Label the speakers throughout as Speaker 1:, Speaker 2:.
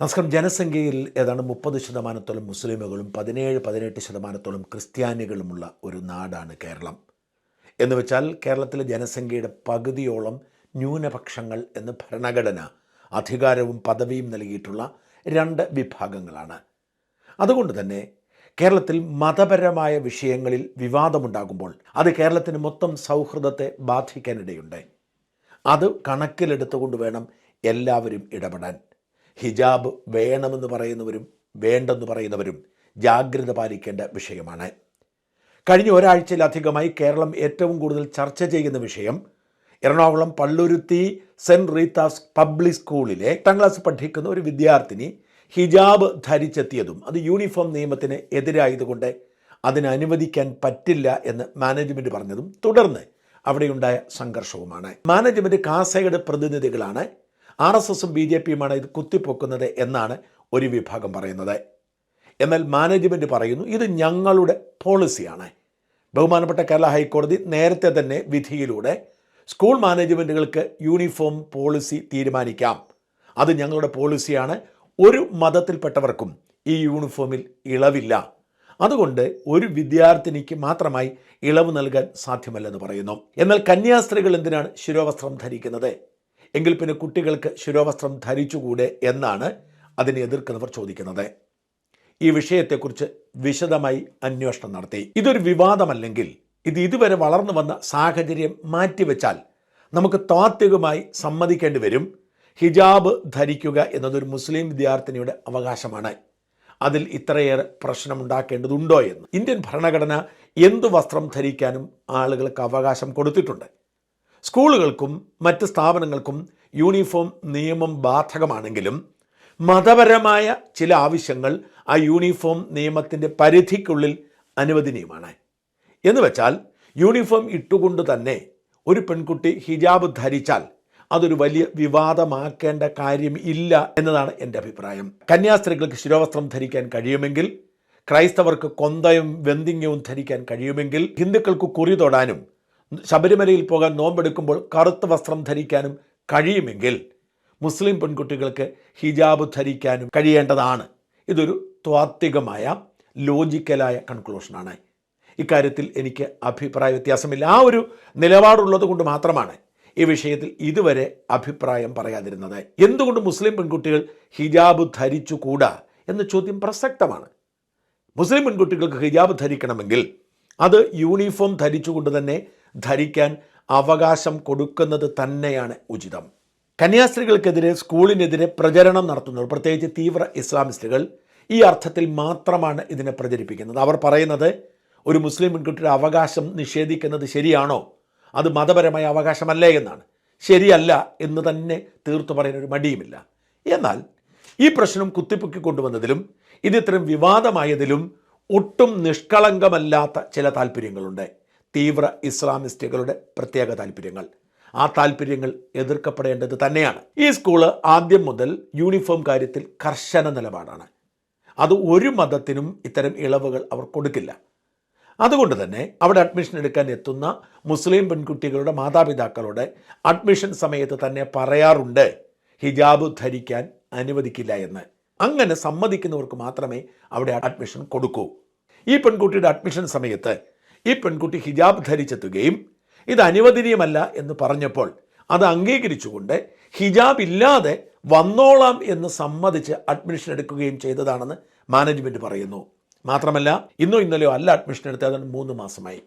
Speaker 1: നമസ്കാരം. ജനസംഖ്യയിൽ ഏതാണ്ട് മുപ്പത് ശതമാനത്തോളം മുസ്ലിമുകളും പതിനേഴ് പതിനെട്ട് ശതമാനത്തോളം ക്രിസ്ത്യാനികളുമുള്ള ഒരു നാടാണ് കേരളം. എന്ന് വെച്ചാൽ കേരളത്തിലെ ജനസംഖ്യയുടെ പകുതിയോളം ന്യൂനപക്ഷങ്ങൾ എന്ന് ഭരണഘടന അധികാരവും പദവിയും നൽകിയിട്ടുള്ള രണ്ട് വിഭാഗങ്ങളാണ്. അതുകൊണ്ട് തന്നെ കേരളത്തിൽ മതപരമായ വിഷയങ്ങളിൽ വിവാദമുണ്ടാകുമ്പോൾ അത് കേരളത്തിന് മൊത്തം സൗഹൃദത്തെ ബാധിക്കാനിടയുണ്ട്. അത് കണക്കിലെടുത്തുകൊണ്ട് വേണം എല്ലാവരും ഇടപെടാൻ. ഹിജാബ് വേണമെന്ന് പറയുന്നവരും വേണ്ടെന്ന് പറയുന്നവരും ജാഗ്രത പാലിക്കേണ്ട വിഷയമാണ്. കഴിഞ്ഞ ഒരാഴ്ചയിലധികമായി കേരളം ഏറ്റവും കൂടുതൽ ചർച്ച ചെയ്യുന്ന വിഷയം Ernakulam Palluruthy Saint Rita's Public സ്കൂളിലെ എട്ടാം ക്ലാസ് പഠിക്കുന്ന ഒരു വിദ്യാർത്ഥിനി ഹിജാബ് ധരിച്ചെത്തിയതും അത് യൂണിഫോം നിയമത്തിന് എതിരായതുകൊണ്ട് അതിന് അനുവദിക്കാൻ പറ്റില്ല എന്ന് മാനേജ്മെന്റ് പറഞ്ഞതും തുടർന്ന് അവിടെയുണ്ടായ സംഘർഷവുമാണ്. മാനേജ്മെന്റ് കാസയുടെ പ്രതിനിധികളാണ് ആർ എസ് എസും ബി ജെ പിയുമാണ് ഇത് കുത്തിപ്പൊക്കുന്നത് എന്നാണ് ഒരു വിഭാഗം പറയുന്നത്. എന്നാൽ മാനേജ്മെന്റ് പറയുന്നു ഇത് ഞങ്ങളുടെ പോളിസിയാണ്. ബഹുമാനപ്പെട്ട കേരള ഹൈക്കോടതി നേരത്തെ തന്നെ വിധിയിലൂടെ സ്കൂൾ മാനേജ്മെന്റുകൾക്ക് യൂണിഫോം പോളിസി തീരുമാനിക്കാം. അത് ഞങ്ങളുടെ പോളിസിയാണ്. ഒരു മതത്തിൽപ്പെട്ടവർക്കും ഈ യൂണിഫോമിൽ ഇളവില്ല. അതുകൊണ്ട് ഒരു വിദ്യാർത്ഥിനിക്ക് മാത്രമായി ഇളവ് നൽകാൻ സാധ്യമല്ലെന്ന് പറയുന്നു. എന്നാൽ കന്യാസ്ത്രീകൾ എന്തിനാണ് ശിരോവസ്ത്രം ധരിക്കുന്നത്? എങ്കിൽ പിന്നെ കുട്ടികൾക്ക് ശിരോവസ്ത്രം ധരിച്ചുകൂടെ എന്നാണ് അതിനെ എതിർക്കുന്നവർ ചോദിക്കുന്നത്. ഈ വിഷയത്തെക്കുറിച്ച് വിശദമായി അന്വേഷണം നടത്തി. ഇതൊരു വിവാദമല്ലെങ്കിൽ ഇത് ഇതുവരെ വളർന്നു വന്ന സാഹചര്യം മാറ്റിവെച്ചാൽ നമുക്ക് താത്വികമായി സമ്മതിക്കേണ്ടി വരും. ഹിജാബ് ധരിക്കുക എന്നതൊരു മുസ്ലിം വിദ്യാർത്ഥിനിയുടെ അവകാശമാണ്. അതിൽ ഇത്രയേറെ പ്രശ്നമുണ്ടാക്കേണ്ടതുണ്ടോ എന്ന്. ഇന്ത്യൻ ഭരണഘടന എന്തു വസ്ത്രം ധരിക്കാനും ആളുകൾക്ക് അവകാശം കൊടുത്തിട്ടുണ്ട്. സ്കൂളുകൾക്കും മറ്റ് സ്ഥാപനങ്ങൾക്കും യൂണിഫോം നിയമം ബാധകമാണെങ്കിലും മതപരമായ ചില ആവശ്യങ്ങൾ ആ യൂണിഫോം നിയമത്തിന്റെ പരിധിക്കുള്ളിൽ അനുവദനീയമാണ്. എന്ന് വെച്ചാൽ യൂണിഫോം ഇട്ടുകൊണ്ട് തന്നെ ഒരു പെൺകുട്ടി ഹിജാബ് ധരിച്ചാൽ അതൊരു വലിയ വിവാദമാക്കേണ്ട കാര്യം ഇല്ല എന്നതാണ് എന്റെ അഭിപ്രായം. കന്യാസ്ത്രീകൾക്ക് ശിരോവസ്ത്രം ധരിക്കാൻ കഴിയുമെങ്കിൽ ക്രൈസ്തവർക്ക് കൊന്തയും വെന്തിങ്ങവും ധരിക്കാൻ കഴിയുമെങ്കിൽ ഹിന്ദുക്കൾക്ക് കുറി തൊടാനും ശബരിമലയിൽ പോകാൻ നോമ്പെടുക്കുമ്പോൾ കറുത്ത വസ്ത്രം ധരിക്കാനും കഴിയുമെങ്കിൽ മുസ്ലിം പെൺകുട്ടികൾക്ക് ഹിജാബ് ധരിക്കാനും കഴിയേണ്ടതാണ്. ഇതൊരു ത്വാത്വികമായ ലോജിക്കലായ കൺക്ലൂഷനാണ്. ഇക്കാര്യത്തിൽ എനിക്ക് അഭിപ്രായ വ്യത്യാസമില്ല. ആ ഒരു നിലപാടുള്ളത് കൊണ്ട് മാത്രമാണ് ഈ വിഷയത്തിൽ ഇതുവരെ അഭിപ്രായം പറയാതിരുന്നത്. എന്തുകൊണ്ട് മുസ്ലിം പെൺകുട്ടികൾ ഹിജാബ് ധരിച്ചുകൂടാ എന്ന ചോദ്യം പ്രസക്തമാണ്. മുസ്ലിം പെൺകുട്ടികൾക്ക് ഹിജാബ് ധരിക്കണമെങ്കിൽ അത് യൂണിഫോം ധരിച്ചുകൊണ്ട് തന്നെ ധരിക്കാൻ അവകാശം കൊടുക്കുന്നത് തന്നെയാണ് ഉചിതം. കന്യാസ്ത്രീകൾക്കെതിരെ സ്കൂളിനെതിരെ പ്രചരണം നടത്തുന്നവർ പ്രത്യേകിച്ച് തീവ്ര ഇസ്ലാമിസ്റ്റുകൾ ഈ അർത്ഥത്തിൽ മാത്രമാണ് ഇതിനെ പ്രചരിപ്പിക്കുന്നത്. അവർ പറയുന്നത് ഒരു മുസ്ലിം പെൺകുട്ടിയുടെ അവകാശം നിഷേധിക്കുന്നത് ശരിയാണോ? അത് മതപരമായ അവകാശമല്ലേ എന്നാണ്. ശരിയല്ല എന്ന് തന്നെ തീർത്തു പറയാൻ ഒരു മടിയുമില്ല. എന്നാൽ ഈ പ്രശ്നം കുത്തിപ്പൊക്കി കൊണ്ടുവന്നതിലും ഇത് ഇത്തരം വിവാദമായതിലും ഒട്ടും നിഷ്കളങ്കമല്ലാത്ത ചില താല്പര്യങ്ങളുണ്ട്. തീവ്ര ഇസ്ലാമിസ്റ്റുകളുടെ പ്രത്യേക താല്പര്യങ്ങൾ. ആ താല്പര്യങ്ങൾ എതിർക്കപ്പെടേണ്ടത് തന്നെയാണ്. ഈ സ്കൂൾ ആദ്യം മുതൽ യൂണിഫോം കാര്യത്തിൽ കർശന നിലപാടാണ്. അത് ഒരു മതത്തിനും ഇത്തരം ഇളവുകൾ അവർ കൊടുക്കില്ല. അതുകൊണ്ട് തന്നെ അവിടെ അഡ്മിഷൻ എടുക്കാൻ എത്തുന്ന മുസ്ലിം പെൺകുട്ടികളുടെ മാതാപിതാക്കളോട് അഡ്മിഷൻ സമയത്ത് തന്നെ പറയാറുണ്ട് ഹിജാബ് ധരിക്കാൻ അനുവദിക്കില്ല എന്ന്. അങ്ങനെ സമ്മതിക്കുന്നവർക്ക് മാത്രമേ അവിടെ അഡ്മിഷൻ കൊടുക്കൂ. ഈ പെൺകുട്ടിയുടെ അഡ്മിഷൻ സമയത്ത് ഈ പെൺകുട്ടി ഹിജാബ് ധരിച്ചെത്തുകയും ഇത് അനുവദനീയമല്ല എന്ന് പറഞ്ഞപ്പോൾ അത് അംഗീകരിച്ചുകൊണ്ട് ഹിജാബ് ഇല്ലാതെ വന്നോളാം എന്ന് സമ്മതിച്ച് അഡ്മിഷൻ എടുക്കുകയും ചെയ്തതാണെന്ന് മാനേജ്മെന്റ് പറയുന്നു. മാത്രമല്ല ഇന്നോ ഇന്നലെയോ അല്ല അഡ്മിഷൻ എടുത്തത് മൂന്ന് മാസമായി.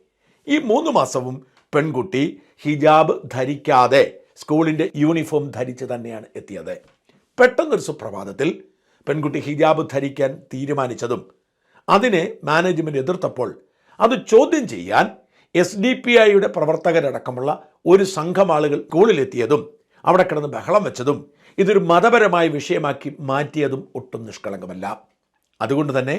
Speaker 1: ഈ മൂന്ന് മാസവും പെൺകുട്ടി ഹിജാബ് ധരിക്കാതെ സ്കൂളിന്റെ യൂണിഫോം ധരിച്ച് തന്നെയാണ് എത്തിയത്. പെട്ടെന്നൊരു സുപ്രഭാതത്തിൽ പെൺകുട്ടി ഹിജാബ് ധരിക്കാൻ തീരുമാനിച്ചതും അതിനെ മാനേജ്മെന്റ് എതിർത്തപ്പോൾ അത് ചോദ്യം ചെയ്യാൻ എസ് ഡി പി ഐയുടെ പ്രവർത്തകരടക്കമുള്ള ഒരു സംഘം ആളുകൾ സ്കൂളിലെത്തിയതും അവിടെ കിടന്ന് ബഹളം വെച്ചതും ഇതൊരു മതപരമായ വിഷയമാക്കി മാറ്റിയതും ഒട്ടും നിഷ്കളങ്കമല്ല. അതുകൊണ്ട് തന്നെ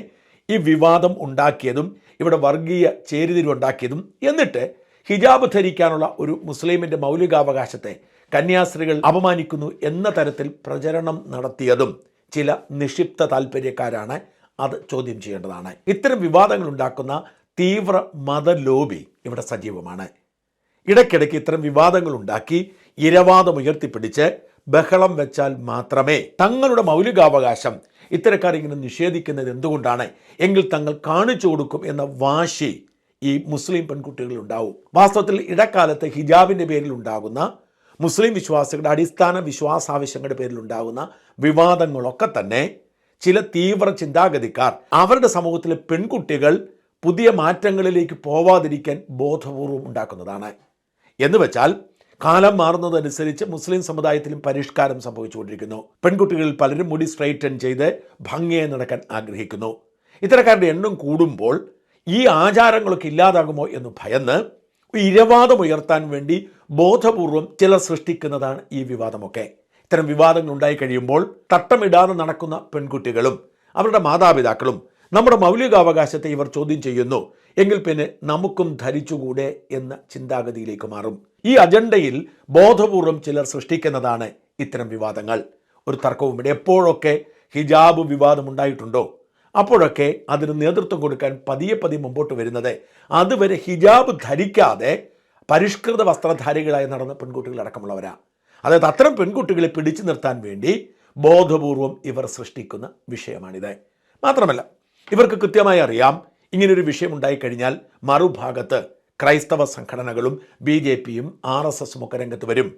Speaker 1: ഈ വിവാദം ഉണ്ടാക്കിയതും ഇവിടെ വർഗീയ ചേരിതിരിവുണ്ടാക്കിയതും എന്നിട്ട് ഹിജാബ് ധരിക്കാനുള്ള ഒരു മുസ്ലിമിന്റെ മൗലികാവകാശത്തെ കന്യാസ്ത്രീകൾ അപമാനിക്കുന്നു എന്ന തരത്തിൽ പ്രചരണം നടത്തിയതും ചില നിക്ഷിപ്ത താല്പര്യക്കാരാണ് അത് ചോദ്യം ചെയ്യേണ്ടതാണ്. ഇത്തരം വിവാദങ്ങൾ ഉണ്ടാക്കുന്ന തീവ്ര മതലോബി ഇവിടെ സജീവമാണ്. ഇടയ്ക്കിടയ്ക്ക് ഇത്തരം വിവാദങ്ങൾ ഉണ്ടാക്കി ഇരവാദം ഉയർത്തിപ്പിടിച്ച് ബഹളം വെച്ചാൽ മാത്രമേ തങ്ങളുടെ മൗലികാവകാശം ഇത്തരക്കാർ ഇങ്ങനെ നിഷേധിക്കുന്നത് എന്തുകൊണ്ടാണ്? എങ്കിൽ തങ്ങൾ കാണിച്ചു കൊടുക്കും എന്ന വാശി ഈ മുസ്ലിം പെൺകുട്ടികളിൽ ഉണ്ടാവും വാസ്തവത്തിൽ ഇടക്കാലത്ത് ഹിജാബിന്റെ പേരിൽ ഉണ്ടാകുന്ന മുസ്ലിം വിശ്വാസികളുടെ അടിസ്ഥാന വിശ്വാസാവശ്യങ്ങളുടെ പേരിൽ ഉണ്ടാകുന്ന വിവാദങ്ങളൊക്കെ തന്നെ ചില തീവ്ര ചിന്താഗതിക്കാർ അവരുടെ സമൂഹത്തിലെ പെൺകുട്ടികൾ പുതിയ മാറ്റങ്ങളിലേക്ക് പോവാതിരിക്കാൻ ബോധപൂർവം ഉണ്ടാക്കുന്നതാണ്. എന്ന് വെച്ചാൽ കാലം മാറുന്നതനുസരിച്ച് മുസ്ലിം സമുദായത്തിലും പരിഷ്കാരം സംഭവിച്ചുകൊണ്ടിരിക്കുന്നു. പെൺകുട്ടികളിൽ പലരും മുടി സ്ട്രൈറ്റൻ ചെയ്ത് ഭംഗിയെ നടക്കാൻ ആഗ്രഹിക്കുന്നു. ഇത്തരക്കാരുടെ എണ്ണം കൂടുമ്പോൾ ഈ ആചാരങ്ങളൊക്കെ ഇല്ലാതാകുമോ എന്ന് ഭയന്ന് ഇരവാദം ഉയർത്താൻ വേണ്ടി ബോധപൂർവം ചിലർ സൃഷ്ടിക്കുന്നതാണ് ഈ വിവാദമൊക്കെ. ഇത്തരം വിവാദങ്ങൾ ഉണ്ടായി കഴിയുമ്പോൾ തട്ടമിടാതെ നടക്കുന്ന പെൺകുട്ടികളും അവരുടെ മാതാപിതാക്കളും നമ്മുടെ മൗലികാവകാശത്തെ ഇവർ ചോദ്യം ചെയ്യുന്നു. എങ്കിൽ പിന്നെ നമുക്കും ധരിച്ചുകൂടെ എന്ന ചിന്താഗതിയിലേക്ക് മാറും. ഈ അജണ്ടയിൽ ബോധപൂർവം ചിലർ സൃഷ്ടിക്കുന്നതാണ് ഇത്തരം വിവാദങ്ങൾ. ഒരു തർക്കവുമില്ല എപ്പോഴൊക്കെ ഹിജാബ് വിവാദം ഉണ്ടായിട്ടുണ്ടോ? അപ്പോഴൊക്കെ അതിന് നേതൃത്വം കൊടുക്കാൻ പതിയെ പതിയെ മുമ്പോട്ട് വരുന്നത്. അതുവരെ ഹിജാബ് ധരിക്കാതെ പരിഷ്കൃത വസ്ത്രധാരികളായി നടന്ന പെൺകുട്ടികൾ അടക്കമുള്ളവരാണ് അതായത് അത്തരം പെൺകുട്ടികളെ പിടിച്ചു നിർത്താൻ വേണ്ടി ബോധപൂർവം ഇവർ സൃഷ്ടിക്കുന്ന വിഷയമാണിത്. മാത്രമല്ല ഇവർക്ക് കൃത്യമായി അറിയാം ഇങ്ങനൊരു വിഷയം ഉണ്ടായിക്കഴിഞ്ഞാൽ മറുഭാഗത്ത് ക്രൈസ്തവ സംഘടനകളും ബി ജെ പിയും ആർ എസ് എസും ഒക്കെ രംഗത്ത് വരും.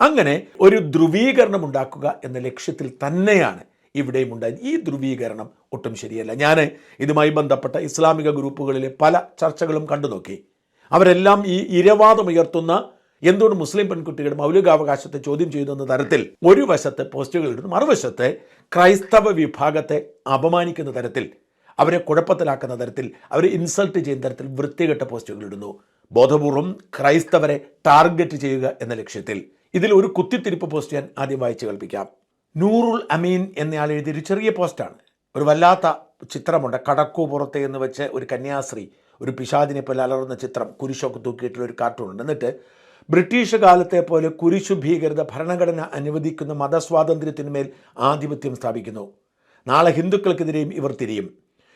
Speaker 1: അങ്ങനെ ഒരു ധ്രുവീകരണം ഉണ്ടാക്കുക എന്ന ലക്ഷ്യത്തിൽ തന്നെയാണ് ഇവിടെയും ഉണ്ടായി ഈ ധ്രുവീകരണം ഒട്ടും ശരിയല്ല. ഞാൻ ഇതുമായി ബന്ധപ്പെട്ട ഇസ്ലാമിക ഗ്രൂപ്പുകളിലെ പല ചർച്ചകളും കണ്ടു നോക്കി. അവരെല്ലാം ഈ ഇരവാദം ഉയർത്തുന്ന എന്തുകൊണ്ട് മുസ്ലിം പെൺകുട്ടികളുടെ മൗലികാവകാശത്തെ ചോദ്യം ചെയ്യുന്ന തരത്തിൽ ഒരു വശത്തെ പോസ്റ്റുകൾ ഇടുന്നു മറുവശത്തെ ക്രൈസ്തവ വിഭാഗത്തെ അപമാനിക്കുന്ന തരത്തിൽ അവരെ കുഴപ്പത്തിലാക്കുന്ന തരത്തിൽ അവരെ ഇൻസൾട്ട് ചെയ്യുന്ന തരത്തിൽ വൃത്തികെട്ട പോസ്റ്റുകൾ ഇടുന്നു. ബോധപൂർവം ക്രൈസ്തവരെ ടാർഗറ്റ് ചെയ്യുക എന്ന ലക്ഷ്യത്തിൽ. ഇതിൽ ഒരു കുത്തിത്തിരിപ്പ് പോസ്റ്റ് ഞാൻ ആദ്യം വായിച്ചു കേൾപ്പിക്കാം. നൂറുൽ അമീൻ എന്നയാൾ എഴുതിയൊരു ചെറിയ പോസ്റ്റാണ് ഒരു വല്ലാത്ത ചിത്രമുണ്ട്. കടക്കു പുറത്തെ എന്ന് വെച്ച് ഒരു കന്യാസ്ത്രീ ഒരു പിശാദിനെ പോലെ അലറുന്ന ചിത്രം കുരിശൊക്കെ തൂക്കിയിട്ടുള്ള ഒരു കാർട്ടൂണുണ്ട് എന്നിട്ട് ബ്രിട്ടീഷ് കാലത്തെ പോലെ കുരിശു ഭീകരത ഭരണഘടന അനുവദിക്കുന്ന മതസ്വാതന്ത്ര്യത്തിന്മേൽ ആധിപത്യം സ്ഥാപിക്കുന്നു. നാളെ ഹിന്ദുക്കൾക്കെതിരെയും ഇവർ തിരിയും.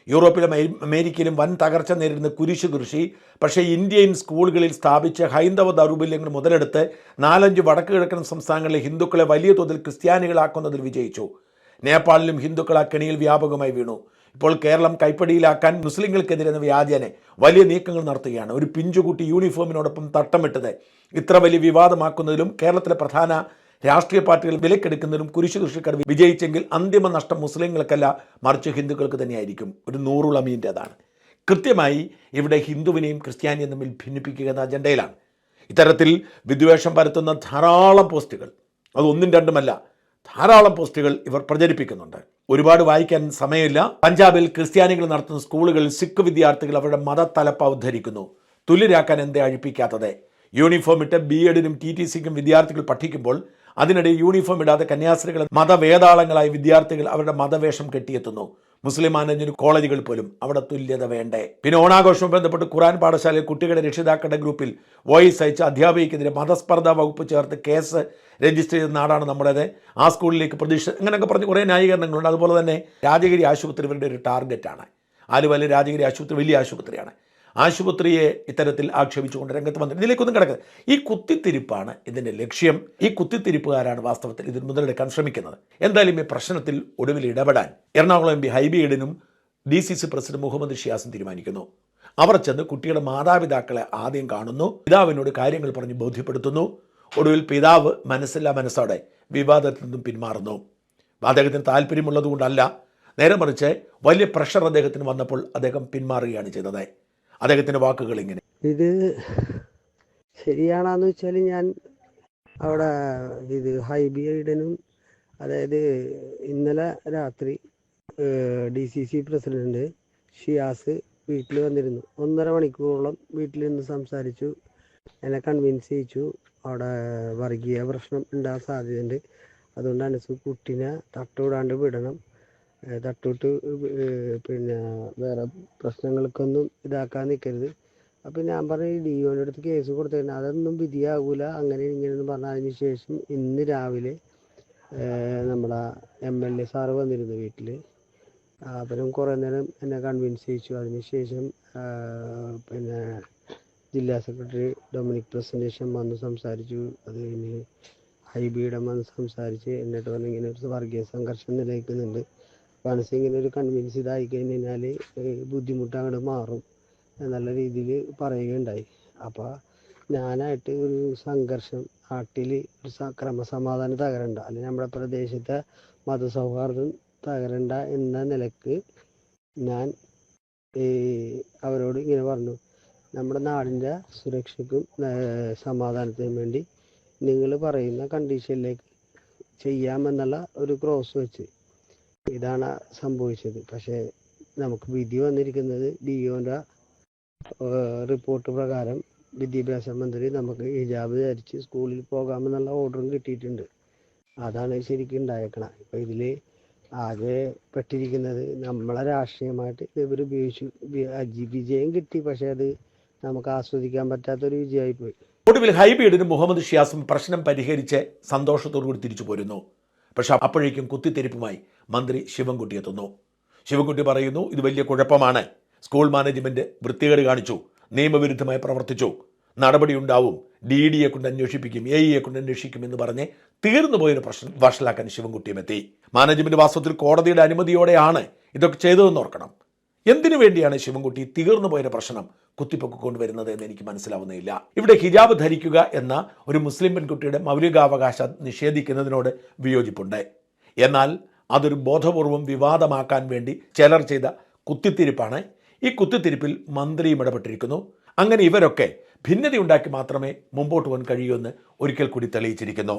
Speaker 1: യൂറോപ്പിലും അമേരിക്കയിലും വൻ തകർച്ച നേരിടുന്ന കുരിശു കൃഷി. പക്ഷേ ഇന്ത്യൻ സ്കൂളുകളിൽ സ്ഥാപിച്ച ഹൈന്ദവ ദൗർബല്യങ്ങൾ മുതലെടുത്ത് നാലഞ്ച് വടക്ക് കിഴക്കൻ സംസ്ഥാനങ്ങളിലെ ഹിന്ദുക്കളെ വലിയ തോതിൽ ക്രിസ്ത്യാനികളാക്കുന്നതിൽ വിജയിച്ചു. നേപ്പാളിലും ഹിന്ദുക്കൾ ആ കെണിയിൽ വ്യാപകമായി വീണു. ഇപ്പോൾ കേരളം കൈപ്പടിയിലാക്കാൻ മുസ്ലിങ്ങൾക്കെതിരെ വ്യാജനെ വലിയ നീക്കങ്ങൾ നടത്തുകയാണ്. ഒരു പിഞ്ചുകുട്ടി യൂണിഫോമിനോടൊപ്പം തട്ടമിട്ടത്. ഇത്ര വലിയ വിവാദമാക്കുന്നതിലും കേരളത്തിലെ പ്രധാന രാഷ്ട്രീയ പാർട്ടികൾ വിലക്കെടുക്കുന്നതിനും കുരിശു കൃഷിക്കാർ വിജയിച്ചെങ്കിൽ അന്തിമ നഷ്ടം മുസ്ലിങ്ങൾക്കല്ല മറിച്ച് ഹിന്ദുക്കൾക്ക് തന്നെയായിരിക്കും. ഒരു നൂറുൾ അതാണ്. കൃത്യമായി ഇവിടെ ഹിന്ദുവിനെയും ക്രിസ്ത്യാനിയും തമ്മിൽ ഭിന്നിപ്പിക്കുക എന്ന അജണ്ടയിലാണ്. ഇത്തരത്തിൽ വിദ്വേഷം പരത്തുന്ന ധാരാളം പോസ്റ്റുകൾ അത് ഒന്നും രണ്ടുമല്ല ധാരാളം പോസ്റ്റുകൾ ഇവർ പ്രചരിപ്പിക്കുന്നുണ്ട്. ഒരുപാട് വായിക്കാൻ സമയമില്ല. പഞ്ചാബിൽ ക്രിസ്ത്യാനികൾ നടത്തുന്ന സ്കൂളുകളിൽ സിഖ് വിദ്യാർത്ഥികൾ അവരുടെ മതത്തലപ്പ് ഉദ്ധരിക്കുന്നു തുല്യരാക്കാൻ എന്തേ അഴിപ്പിക്കാത്തത്? യൂണിഫോം ഇട്ട് ബി എഡിനും ടി ടി സിക്കും വിദ്യാർത്ഥികൾ പഠിക്കുമ്പോൾ അതിനിടെ യൂണിഫോം ഇടാതെ കന്യാസ്ത്രീകൾ മതവേതാളങ്ങളായി വിദ്യാർത്ഥികൾ അവരുടെ മതവേഷം കെട്ടിയെത്തുന്നു. മുസ്ലിം മാനേജർ കോളേജുകൾ പോലും അവിടെ തുല്യത വേണ്ടേ? പിന്നെ ഓണാഘോഷവുമായി ബന്ധപ്പെട്ട് ഖുറാൻ പാഠശാലയിൽ കുട്ടികളുടെ രക്ഷിതാക്കളുടെ ഗ്രൂപ്പിൽ വോയിസ് അയച്ച് അധ്യാപികയ്ക്കെതിരെ മതസ്പർദ്ധ വകുപ്പ് ചേർത്ത് കേസ് രജിസ്റ്റർ ചെയ്ത നാടാണ് നമ്മുടേത്. ആ സ്കൂളിലേക്ക് പ്രതീക്ഷ അങ്ങനെയൊക്കെ പറഞ്ഞ് കുറേ ന്യായീകരണങ്ങളുണ്ട്. അതുപോലെ തന്നെ രാജഗിരി ആശുപത്രി ഇവരുടെ ഒരു ടാർഗറ്റാണ് ആലുവയിലെ രാജഗിരി ആശുപത്രി വലിയ ആശുപത്രിയാണ്. ആശുപത്രിയെ ഇത്തരത്തിൽ ആക്ഷേപിച്ചുകൊണ്ട് രംഗത്ത് വന്നത് ഇതിലേക്കൊന്നും കിടക്കുന്നത് ഈ കുത്തിത്തിരിപ്പാണ് ഇതിന്റെ ലക്ഷ്യം. ഈ കുത്തിത്തിരിപ്പുകാരാണ് വാസ്തവത്തിൽ ഇതിന് മുതലെടുക്കാൻ ശ്രമിക്കുന്നത്. എന്തായാലും ഈ പ്രശ്നത്തിൽ ഒടുവിൽ ഇടപെടാൻ Ernakulam M P Hibi D C C president Muhammad ഷിയാസും തീരുമാനിക്കുന്നു. അവർ ചെന്ന് കുട്ടിയുടെ മാതാപിതാക്കളെ ആദ്യം കാണുന്നു. പിതാവിനോട് കാര്യങ്ങൾ പറഞ്ഞ് ബോധ്യപ്പെടുത്തുന്നു. ഒടുവിൽ പിതാവ് മനസ്സില്ലാ മനസ്സോടെ വിവാദത്തിൽ നിന്നും പിന്മാറുന്നു. അദ്ദേഹത്തിന് താല്പര്യമുള്ളതുകൊണ്ടല്ല. നേരെ മറിച്ച് വലിയ പ്രഷർ അദ്ദേഹത്തിന് വന്നപ്പോൾ അദ്ദേഹം പിന്മാറുകയാണ് ചെയ്തത്. അദ്ദേഹത്തിന്റെ വാക്കുകൾ ഇങ്ങനെ.
Speaker 2: ഇത് ശരിയാണെന്ന് വെച്ചാൽ ഞാൻ അവിടെ ഇത് ഹൈബിയൈഡനും അതായത് ഇന്നലെ രാത്രി D C C president Shiyas വീട്ടിൽ വന്നിരുന്നു. ഒന്നര മണിക്കൂറോളം വീട്ടിൽ നിന്ന് സംസാരിച്ചു. എന്നെ കൺവിൻസ് ചെയ്യിച്ചു. അവിടെ വർഗീയ പ്രശ്നം ഉണ്ടാകാൻ സാധ്യതയുണ്ട്. അതുകൊണ്ട് അനസ് കുട്ടീനെ തട്ടുവിടാണ്ട് വിടണം. ഏഹ് പിന്നെ വേറെ പ്രശ്നങ്ങൾക്കൊന്നും ഇതാക്കാൻ നിൽക്കരുത് അപ്പം ഞാൻ പറഞ്ഞു ഡിഒന്റെ അടുത്ത് കേസ് കൊടുത്തേനെ. അതൊന്നും വിധിയാകൂല അങ്ങനെ ഇങ്ങനെയെന്ന് പറഞ്ഞ അതിന് ശേഷം ഇന്ന് രാവിലെ നമ്മളെ എം എൽ എ സാറ് വന്നിരുന്നു വീട്ടിൽ അവരും കുറേ നേരം എന്നെ കൺവിൻസ് ചെയ്യിച്ചു. അതിന് ശേഷം ആഹ് പിന്നെ ജില്ലാ സെക്രട്ടറി ഡൊമിനിക് പ്രസന്റേഷൻ വന്ന് സംസാരിച്ചു. അത് കഴിഞ്ഞ് ഹൈബിയുടെ വന്ന് സംസാരിച്ച് എന്നിട്ട് പറഞ്ഞു ഇങ്ങനെ ഒരു വർഗീയ സംഘർഷം നിലനിൽക്കുന്നുണ്ട്. മനസ്സ് ഇങ്ങനെ ഒരു കൺവിൻസ് ഇതായി കഴിഞ്ഞ് കഴിഞ്ഞാൽ ബുദ്ധിമുട്ട് അങ്ങോട്ട് മാറും. എന്നുള്ള രീതിയിൽ പറയുകയുണ്ടായി. അപ്പോൾ ഞാനായിട്ട് ഒരു സംഘർഷം നാട്ടിൽ ഒരു ക്രമസമാധാനം തകരണ്ട. അല്ലെങ്കിൽ നമ്മുടെ പ്രദേശത്തെ മതസൗഹാർദ്ദം തകരണ്ട എന്ന നിലയ്ക്ക് ഞാൻ അവരോട് ഇങ്ങനെ പറഞ്ഞു. നമ്മുടെ നാടിന്റെ സുരക്ഷയ്ക്കും സമാധാനത്തിനും വേണ്ടി നിങ്ങൾ പറയുന്ന കണ്ടീഷനിലേക്ക് ചെയ്യാമെന്നുള്ള ഒരു ക്രോസ് വെച്ച് ഇതാണ് സംഭവിച്ചത്. പക്ഷേ നമുക്ക് വിധി വന്നിരിക്കുന്നത് ഡി ഒന്റെ റിപ്പോർട്ട് പ്രകാരം വിദ്യാഭ്യാസ മന്ത്രി നമുക്ക് ഹിജാബ് ധരിച്ച് സ്കൂളിൽ പോകാമെന്നുള്ള ഓർഡറും കിട്ടിയിട്ടുണ്ട്. അതാണ് ശരിക്കും ഉണ്ടായേക്കണം. ഇപ്പം ഇതിൽ ആകെ പെട്ടിരിക്കുന്നത് നമ്മളെ രാഷ്ട്രീയമായിട്ട് ഇവർ ഉപയോഗിച്ചു. വിജയം കിട്ടി. പക്ഷേ അത് നമുക്ക് ആസ്വദിക്കാൻ പറ്റാത്തൊരു വിജയമായിപ്പോയി.
Speaker 1: ഒടുവിൽ ഹൈബീഡിനും മുഹമ്മദ് ഷിയാസും പ്രശ്നം പരിഹരിച്ച് സന്തോഷത്തോടുകൂടി തിരിച്ചു പോരുന്നു. പക്ഷെ അപ്പോഴേക്കും കുത്തിത്തിരിപ്പുമായി മന്ത്രി ശിവൻകുട്ടി എത്തുന്നു. ശിവൻകുട്ടി പറയുന്നു ഇത് വലിയ കുഴപ്പമാണ്. സ്കൂൾ മാനേജ്മെന്റ് വൃത്തികേട് കാണിച്ചു നിയമവിരുദ്ധമായി പ്രവർത്തിച്ചു. നടപടി ഉണ്ടാവും. ഡി ഡിയെ കൊണ്ട് അന്വേഷിപ്പിക്കും എ ഇയെ കൊണ്ട് അന്വേഷിക്കും എന്ന് പറഞ്ഞ് തീർന്നു പോയൊരു പ്രശ്നം വഷളാക്കാൻ ശിവൻകുട്ടിയും എത്തി. മാനേജ്മെന്റ് വാസ്തവത്തിൽ കോടതിയുടെ അനുമതിയോടെയാണ് ഇതൊക്കെ ചെയ്തതെന്ന് ഓർക്കണം. എന്തിനു വേണ്ടിയാണ് ശിവൻകുട്ടി തീർന്നു പോയൊരു പ്രശ്നം കുത്തിപ്പൊക്കി കൊണ്ടുവരുന്നത് എന്ന് എനിക്ക് മനസ്സിലാവുന്നില്ല. ഇവിടെ ഹിജാബ് ധരിക്കുക എന്ന ഒരു മുസ്ലിം പെൺകുട്ടിയുടെ മൗലികാവകാശം നിഷേധിക്കുന്നതിനോട് വിയോജിപ്പുണ്ട്. എന്നാൽ അതൊരു ബോധപൂർവം വിവാദമാക്കാൻ വേണ്ടി ചിലർ ചെയ്ത കുത്തിത്തിരിപ്പാണ്. ഈ കുത്തിത്തിരിപ്പിൽ മന്ത്രിയും ഇടപെട്ടിരിക്കുന്നു. അങ്ങനെ ഇവരൊക്കെ ഭിന്നതയുണ്ടാക്കി മാത്രമേ മുമ്പോട്ട് പോകാൻ കഴിയൂ എന്ന് ഒരിക്കൽ കൂടി തെളിയിച്ചിരിക്കുന്നു.